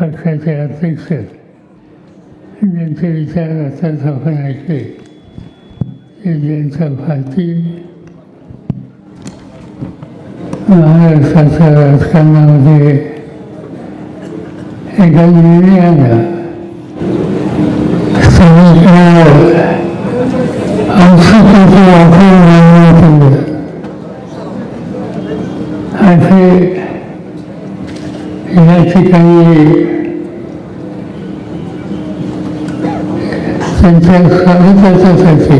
पक्षाचे अध्यक्ष ज्यांचे विचार आता आपण ऐकले ते ज्यांचा भारतीय महाराष्ट्राच्या राजकारणामध्ये एका निर्णयानं सगळीकडे अंशकाची वापर मानण्यात आलं. असे या ठिकाणी त्यांच्या स्वागतासाठी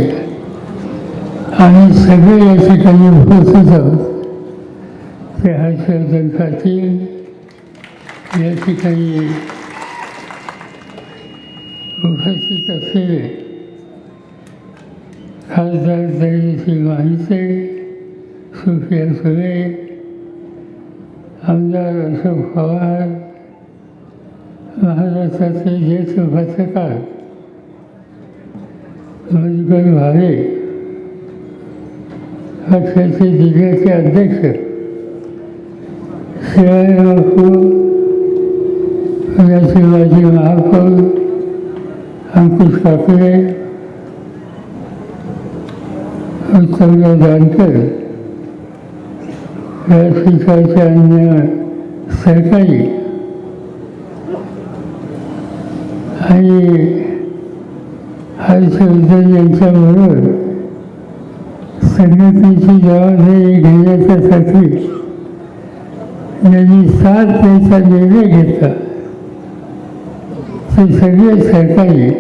आणि सगळे या ठिकाणी उपस्थित आहोत. ते हर्षवर्धन पाटील या ठिकाणी उपस्थित असलेले खासदार दयासिंग माहिते सुफिया सुरे आमदार अशोक पवार महाराष्ट्राचे ज्येष्ठ पत्रकार मधुकर भावे पक्षाचे जिल्ह्याचे अध्यक्ष शिवाय बापू शिवाजी महापौर अंकुश काकडे उत्तमराव जानकर या ठिकाणचे अन्य सरकारी आणि हर्षवर्धन यांच्याबरोबर संघटनेची जबाबदारी घेण्याच्यासाठी यांनी सात त्यांचा निर्णय घेतला ते सगळे सरकारी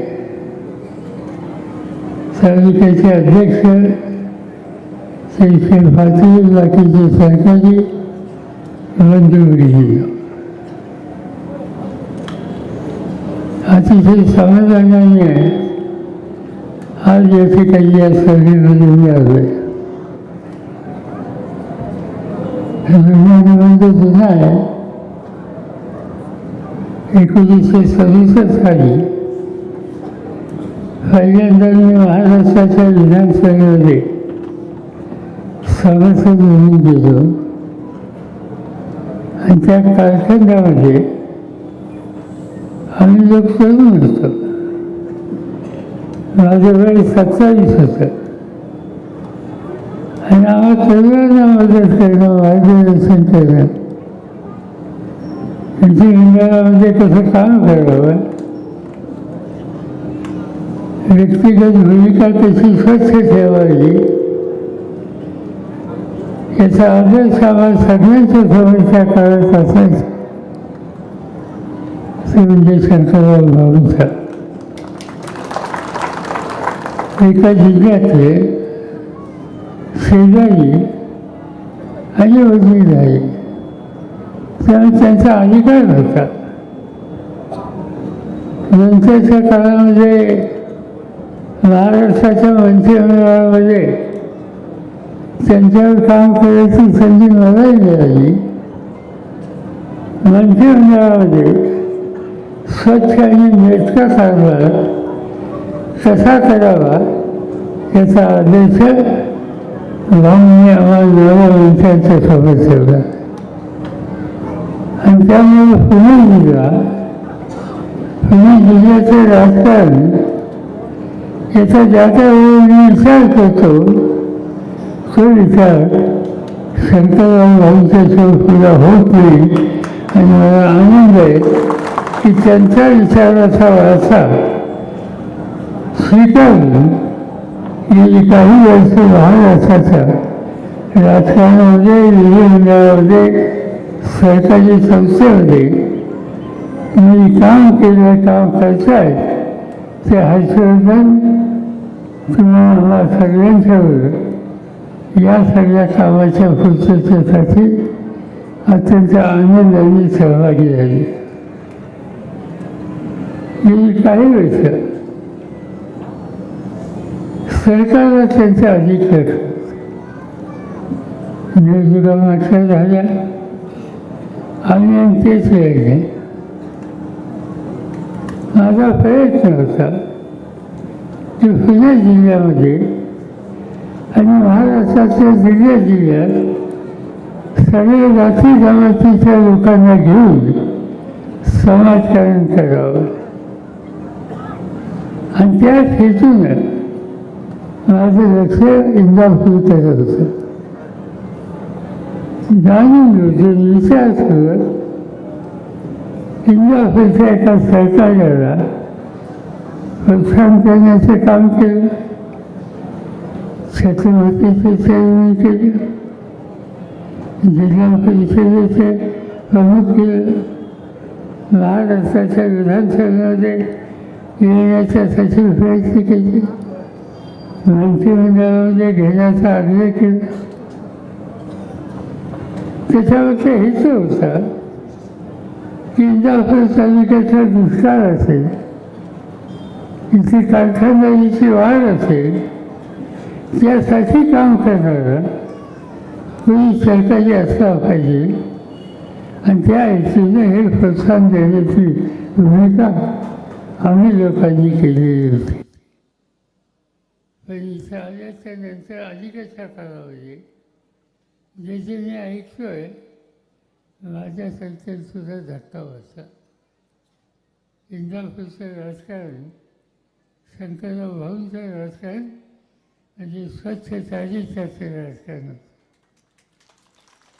तालुक्याचे अध्यक्ष श्री पाटील बाकीचे सरकारी मंजुरी दिलं अतिशय समाधानाने आज या ठिकाणी या सभेमध्ये मी आलोय म्हणजे जुना आहे. एकोणीसशे सदुसष्ट साली पहिल्यांदा मी महाराष्ट्राच्या विधानसभेमध्ये सभासद म्हणून गेलो. आणि त्या कारखान्यामध्ये आम्ही लोक तरुण होतो माझं वय सत्तावीस होतं. आणि आम्हाला तरुणांना मदत करणं मार्गदर्शन करणं. त्यांच्या इंडियामध्ये कसं काम करावं? व्यक्तिगत भूमिका कशी स्वच्छ ठेवावी. याचा अभ्यास आम्हाला सगळ्यांच्या समस्या काळात असायचा ते म्हणजे शंकरराव भाऊंचा एका जिल्ह्यातले शेजारी आणि वजीर आहे त्यामुळे त्यांचा अधिकार होता नंतरच्या काळामध्ये महाराष्ट्राच्या मंत्रिमंडळामध्ये त्यांच्यावर काम करायची संधी मलाही मिळाली मंत्रिमंडळामध्ये स्वच्छ आणि नेटका कारभार कसा करावा याचा आदेश भाऊंनी आम्हाला नव्या मंत्र्यांच्या सोबत ठेवला आणि त्यामुळे पुणे जिल्हा पुणे जिल्ह्याचं राजकारण याचा ज्या त्या वेळी विचार करतो विचार शंकरराव भाऊच्या पूजा होत नाही आणि मला आनंद आहे की त्यांच्या विचाराचा वारसा स्वीकारून गेली काही वर्ष महाराष्ट्राच्या राजकारणामध्ये विधिमंडळामध्ये सरकारी संस्थेमध्ये मी काम केलं काम करताय ते हर्षवर्धन तुम्हाला आम्हा सगळ्यांच्यावर या सगळ्या कामाच्या पूर्ततेसाठी अत्यंत आनंदाने सहभागी झाले. गेली काही वर्ष सरकारला त्यांचा अधिकार निवडणुका मात्र झाल्या आणि तेच राहिले माझा प्रयत्न होता की पुणे जिल्ह्यामध्ये आणि महाराष्ट्राच्या जिल्ह्या जिल्ह्यात सगळे जाती जमातीच्या लोकांना घेऊन समाजकारण करावं. आणि त्या हेतूनं माझं लक्ष इंदापूरकडे होतं. जाणून घेऊन विचार करत इंदापूरच्या एका सरकारला प्रोत्साहन करण्याचं काम केलं. छत्रपतीचे चेअरमन जिल्हा परिषदेचे प्रमुख महाराष्ट्राच्या विधानसभेमध्ये येण्याच्यासाठी प्रयत्न केले मंत्रिमंडळामध्ये घेण्याचा आग्रह केला त्याच्यावरचा हेतू होता की इंदापूर तालुक्याचा दुष्काळ असेल इथे कारखानदारीची वाढ असेल त्यासाठी काम करणारा कोणी सरकारी असला पाहिजे. आणि त्या हेतूने हे प्रोत्साहन देण्याची भूमिका आम्ही लोकांनी केलेली होती. पण इथं आल्याच्यानंतर अलीकडच्या काळामध्ये जे जे मी ऐकतोय माझ्या संख्येत सुद्धा धक्का बसला. इंदापूरचं राजकारण शंकरराव भाऊंचं राजकारण म्हणजे स्वच्छ चारित्र्याचं राजकारण होतं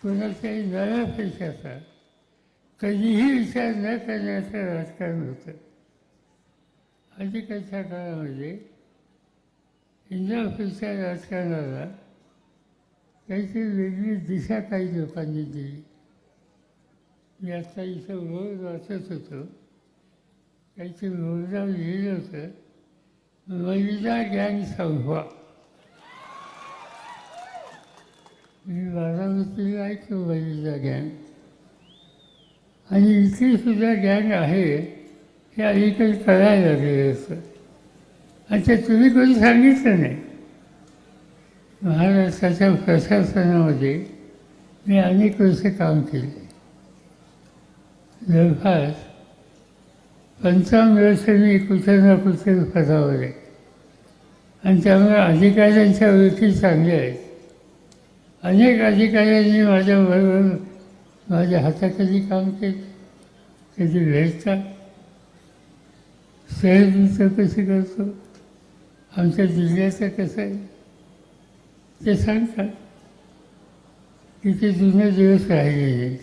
कोणाच्याही नव्या पैशाचा कधीही विचार न करण्याचं राजकारण होतं. अलीकडच्या काळामध्ये इंदापूरच्या राजकारणाला काहीतरी वेगळी दिशा काही लोकांनी दिली. मी आता इथं रोज वाचत होतो. काहीतरी रोजगार लिहिलं होतं. महिला गँग संभवा मी बारामतीला ऐकतो महिला गँग आणि इथे सुद्धा गँग आहे हे अलीकडे कळायला लागले असं. आणि ते तुम्ही कोणी सांगितलं नाही? महाराष्ट्राच्या प्रशासनामध्ये मी अनेक वर्ष काम केले. जवळपास पंचावन्न वर्ष मी कुठे ना कुठे पदावर आहे. आणि त्यामुळे अधिकाऱ्यांच्या ओळखी चांगल्या आहेत अनेक अधिकाऱ्यांनी माझ्याबरोबर माझ्या हाताखाली काम केलं. कधी भेटतात शहरीचं कसं करतो? आमच्या जिल्ह्याचं कसं आहे? ते सांगतात किती जुने दिवस राहिलेले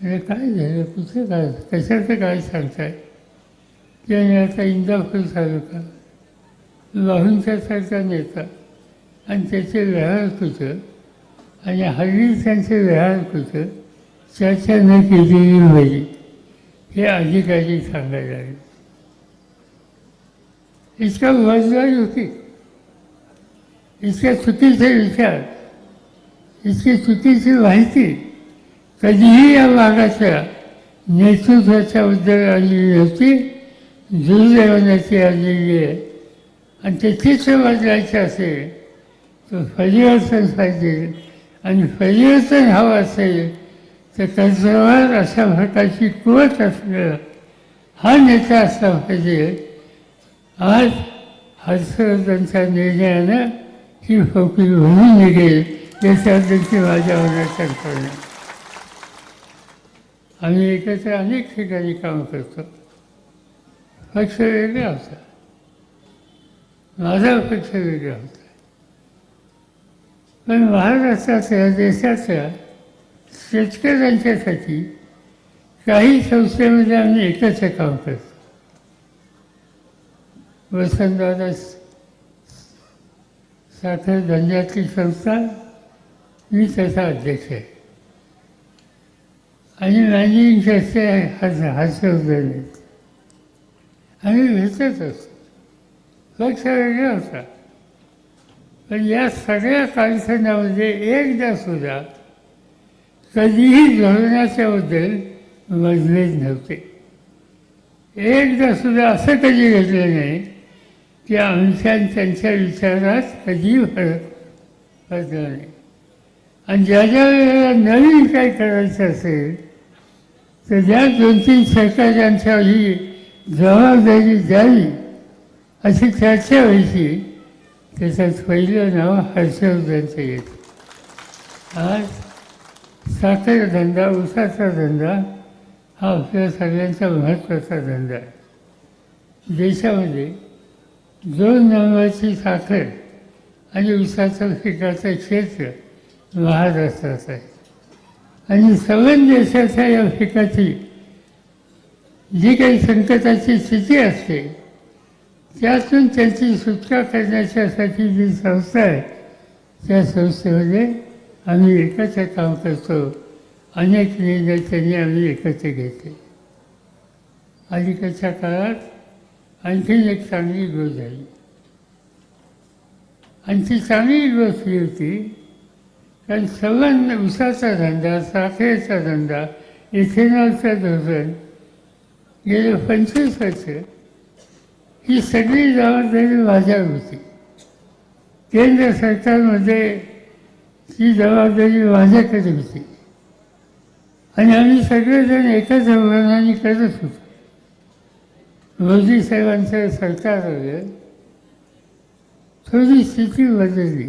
अरे काय झालं? कुठं काय? कशाचं काय सांगताय? की आणि आता इंदापूर तालुका. लाहूनच्या सारखा नेता. आणि त्याचे व्यवहार कुठं? आणि हल्ली त्यांचे व्यवहार कुठं? चर्चा न केलेली पाहिजे हे अधिकारी सांगायला लागले. इतका वजवाई होती. इतक्या चुकीचे विचार इतकी चुकीची माहिती कधीही या भागाच्या नेतृत्वाच्या बद्दल आलेली होती दुर्दैवनाची आलेली आहे. आणि ते चित्र असेल. तर परिवर्तन पाहिजे. आणि परिवर्तन हवं असेल तर कर्जवार अशा प्रकारची कुवत असलेला हा नेता असला पाहिजे. आज हर्षवर्धनच्या निर्णयानं ही फौकी होऊन निघेल याच्याबद्दलची माझ्या मनात कल्पना. आम्ही एकत्र अनेक ठिकाणी काम करतो. पक्ष वेगळा होता. माझा पक्ष वेगळा होता. पण महाराष्ट्रातल्या देशातल्या शेतकऱ्यांच्यासाठी काही संस्थेमध्ये आम्ही एकत्र काम करतो वसंतदादा साखर धंद्यातली संस्था मी त्याचा अध्यक्ष आहे. आणि मॅनेजिंग ट्रस्टी आहे हर्षवर्धन आहेत आम्ही भेटत असतो. लक्ष वेगळा होता पण या सगळ्या कार्यक्रमामध्ये एकदा सुद्धा कधीही धोरणाच्याबद्दल मतभेद नव्हते. एकदा सुद्धा असं कधी घडलं नाही की आमच्या त्यांच्या विचारात कधीही फरक पडला नाही. आणि ज्या ज्या वेळेला नवीन काय करायचं असेल तर ज्या दोन तीन सरकारांच्या ही जबाबदारी द्यावी अशी चर्चा व्हायची. त्याच्यात पहिलं नाव हर्षवर्धनचं येतं आज साखर धंदा उसाचा धंदा हा आपल्या सगळ्यांचा महत्त्वाचा धंदा आहे. देशामध्ये दोन नंबरची साखर आणि उसाचं पिकाचं क्षेत्र महाराष्ट्रात आहे. आणि सवन देशाच्या या पिकाची जी काही संकटाची स्थिती असते त्यातून त्यांची सुटका करण्याच्यासाठी जी संस्था आहे त्या संस्थेमध्ये आम्ही एकत्र काम करतो. अनेक निर्णय त्यांनी आम्ही एकत्र घेतले. अलीकडच्या काळात आणखीन एक चांगली ग्रोथ झाली. आणि ती चांगली ग्रोथ ही होती कारण सवन उसाचा धंदा साखरेचा धंदा इथेनॉलचं धोरण गेले पंचवीस वर्ष ही सगळी जबाबदारी माझ्यावर होती. केंद्र सरकारमध्ये ती जबाबदारी माझ्याकडे होती. आणि आम्ही सगळेजण एकच धोरणाने करत होतो. मोदी साहेबांचं सरकार आलं थोडी स्थिती बदलली.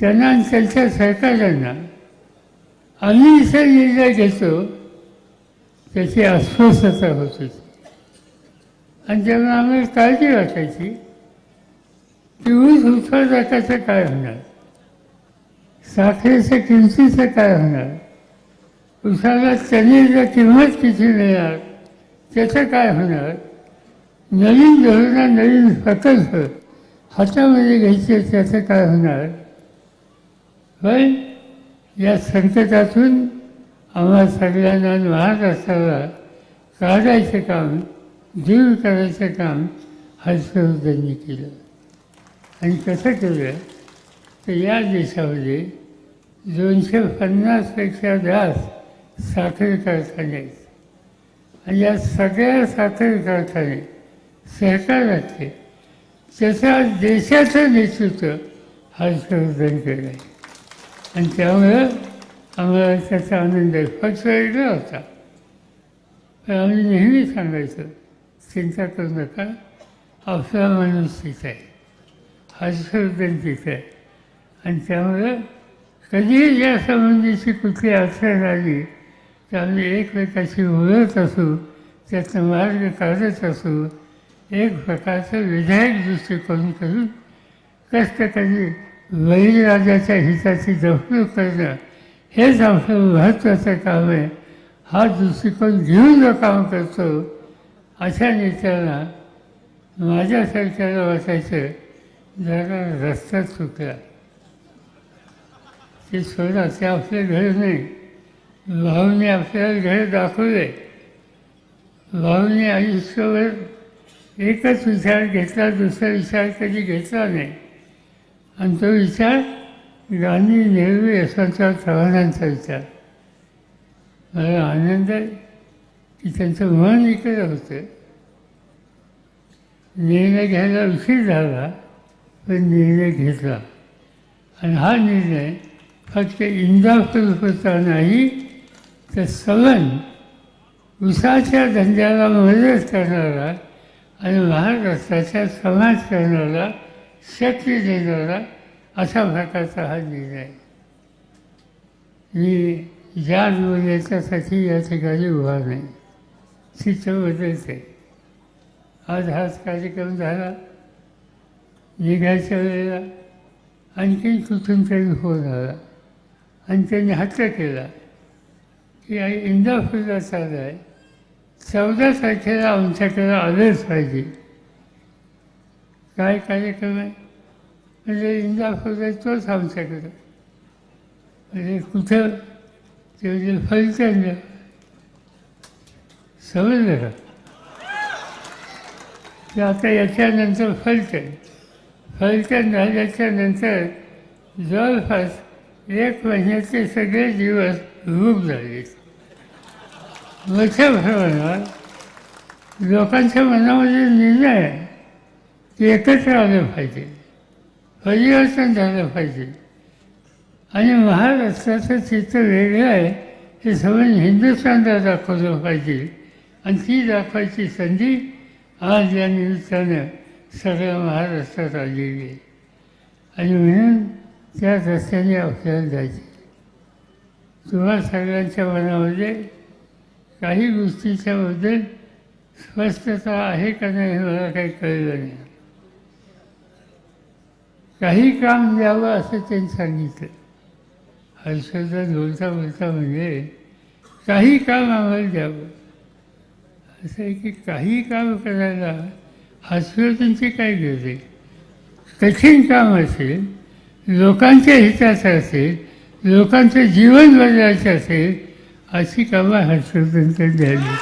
त्यांना आणि त्यांच्या सरकारांना आम्ही इथे निर्णय घेतो त्याची अस्वस्थता होत होती. आणि तेव्हा आम्हाला काळजी वाटायची की ऊस उत्पादकाचं काय होणार? साखरेच्या किमतीचं काय होणार? उसाला चणीला किंमत किती मिळणार? त्याचं काय होणार? नवीन धोरणा नवीन प्रकल्प हातामध्ये घ्यायचे त्याचं काय होणार? पण या संकटातून आम्हा सगळ्यांना महाराष्ट्राला काढायचं काम दूर करायचं काम हर्षवर्धननी केलं. आणि कसं केलं? तर या देशामध्ये दोनशे पन्नासपेक्षा जास्त साखर कारखाने आहेत. आणि या सगळ्या साखर कारखाने सहकारातले त्याच्या देशाचं नेतृत्व हर्षवर्धन केलं आहे. आणि त्यामुळं आम्हाला त्याचा आनंद आहे फक्त वेगळा होता. पण आम्ही नेहमी सांगायचं चिंता करू नका आपला माणूस तिथे आहे. हर्षवर्धन तिथे आहे. आणि त्यामुळं कधीही या संबंधीची कुठली अडचण आली तर आम्ही एकमेकाशी बोलत असू त्यातनं मार्ग काढत असू एक प्रकारचं विधायक दृष्टिकोन करून कष्ट कधी बळीराजाच्या हिताची जपणूक करणं हेच आमचं महत्त्वाचं काम आहे. हा दृष्टिकोन घेऊन जो काम करतो अशा नेत्याला माझ्यासारख्याला वाटायचं जरा रस्ता चुकला. ते सोडा ते आपले घर नाही. भाऊने आपल्याला घर दाखवले भाऊने आयुष्यावर एकच विचार घेतला दुसरा विचार कधी घेतला नाही. आणि तो विचार गांधी नेहरू यशवंतराव चव्हाणांचा विचार. मला आनंद आहे. की त्यांचं मन इकडे होतं. निर्णय घ्यायला उशीर झाला पण निर्णय घेतला. आणि हा निर्णय फक्त इंदापूरपुरता नाही तर सवन उसाच्या धंद्याला मदत करणारा आणि महाराष्ट्राच्या समाज करणारा शक्ती देणारा अशा प्रकारचा हा निर्णय. मी ज्या याच्यासाठी या ठिकाणी उभा नाही चित्र बदलते आज हाच कार्यक्रम झाला. निघायच्या वेळेला आणखीन कुठून तरी होऊन आला आणि त्यांनी हट्ट केला. की आई इंदापूरला चालू आहे. चौदा तारखेला आमच्याकडे आलंच पाहिजे. काय कार्यक्रम आहे? म्हणजे इंदापूरला तोच आमच्याकडं. म्हणजे कुठं? ते म्हणजे फलटणला समजलं का? ते आता याच्यानंतर फलटण फलटण झाल्याच्यानंतर जवळपास एक महिन्याचे सगळे दिवस रूप झाले. मोठ्या प्रमाणात लोकांच्या मनामध्ये निर्णय ते एकत्र आलं पाहिजे परिवर्तन झालं पाहिजे. आणि महाराष्ट्राचं चित्र वेगळं आहे. हे समजून हिंदुस्थानला दाखवलं पाहिजे. आणि ती दाखवायची संधी आज या निमित्तानं सगळ्या महाराष्ट्रात आलेली आहे. आणि म्हणून त्या रस्त्याने आपल्याला जायचे तुम्हा सगळ्यांच्या मनामध्ये काही गोष्टीच्याबद्दल स्पष्टता आहे का नाही हे मला काही कळलं नाही. काही काम द्यावं असं त्यांनी सांगितलं. हर्षवर्धन बोलता बोलता म्हणजे काही काम आम्हाला द्यावं. असं आहे की काही काम करायला आश्वासनची काय गरज आहे? कठीण काम असेल लोकांच्या हिताचं असेल लोकांचं जीवन बदलायचं असेल अशी कामं हर्षवर्धनकर द्यावी.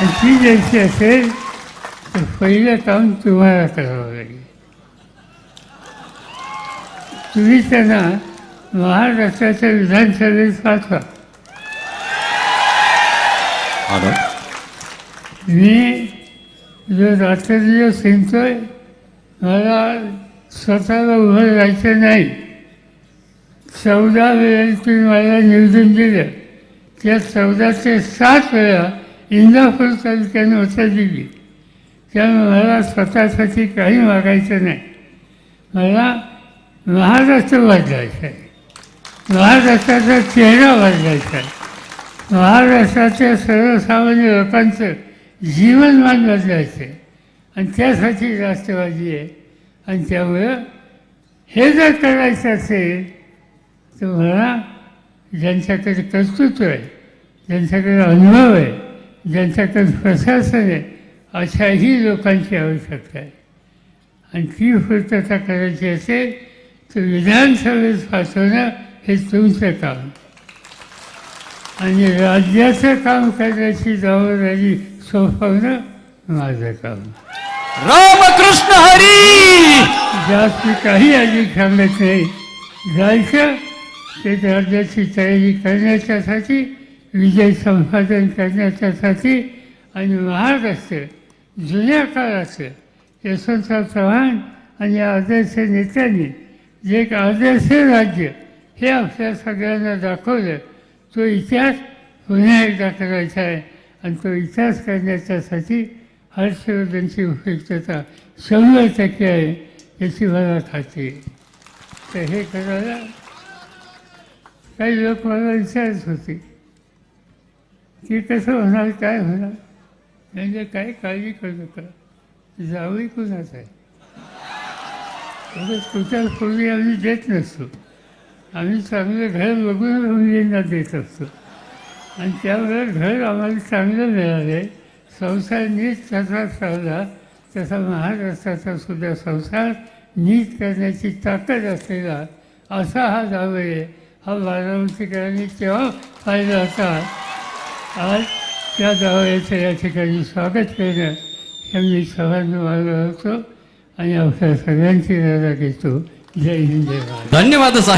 आणि ती द्यायची असेल तर पहिलं काम तुम्हाला करावं लागेल. तुम्ही त्यांना महाराष्ट्राच्या विधानसभेत पाठवा. मी जो रात्रदिवस सिंचय मला स्वतःला उभं राहायचं नाही. चौदा वेळेला मला निवडून दिलं. त्या चौदा ते सात वेळा इंदापूर तालुक्याने होता दिली त्यामुळे मला स्वतःसाठी काही मागायचं नाही. मला महाराष्ट्र बदलायचा आहे. महाराष्ट्राचा चेहरा बदलायचा आहे. महाराष्ट्राच्या सर्वसामान्य लोकांचं जीवनमान बदलायचं आहे आणि त्यासाठी राष्ट्रवादी आहे. आणि त्यामुळं हे जर करायचं असेल तर मला ज्यांच्याकडे कर्तृत्व आहे ज्यांच्याकडे अनुभव आहे ज्यांच्याकडे प्रशासन आहे अशाही लोकांची आवश्यकता आहे. आणि ती पूर्तता करायची असेल तर विधानसभेत पाठवणं हे तुमचं काम. आणि राज्याचं काम करण्याची जबाबदारी सोपवणं माझं काम. रामकृष्ण हरी! जास्त काही अधिक सांगत नाही. जायचं ते राज्याची तयारी करण्याच्यासाठी विजय संपादन करण्याच्यासाठी आणि महाराष्ट्र जुन्या काळाचं यशवंतराव चव्हाण आणि आदर्श नेत्यांनी जे एक आदर्श राज्य हे आपल्या सगळ्यांना दाखवलं. तो इतिहास पुन्हा एकदा करायचा आहे. आणि तो इतिहास करण्याच्यासाठी हर्षवर्धनची उपयुक्तता शंभर टक्के आहे याची मला खात्री तर हे करायला काही लोक मला विचारत होते की कसं होणार काय होणार? म्हणजे काही काळजी करू नका जावळी कुणाच आहे? तसंच कुठल्या पूर्वी आम्ही देत नसतो. आम्ही चांगलं घर बघून मुलींना देत असतो. आणि त्यामुळे घर आम्हाला चांगलं मिळाले. संसार नीट त्याचा चालला. तसा महाराष्ट्राचा सुद्धा संसार नीट करण्याची ताकद असलेला असा हा जावई आहे. हा बारामतीकरांनी तेव्हा पाहिला होता. आज त्या जावयाचं या ठिकाणी स्वागत करणं हे मी सर्वांना मागं होतो आणि आपल्या सगळ्यांची रजा घेतो. जय हिंद जय धन्यवाद साहेब.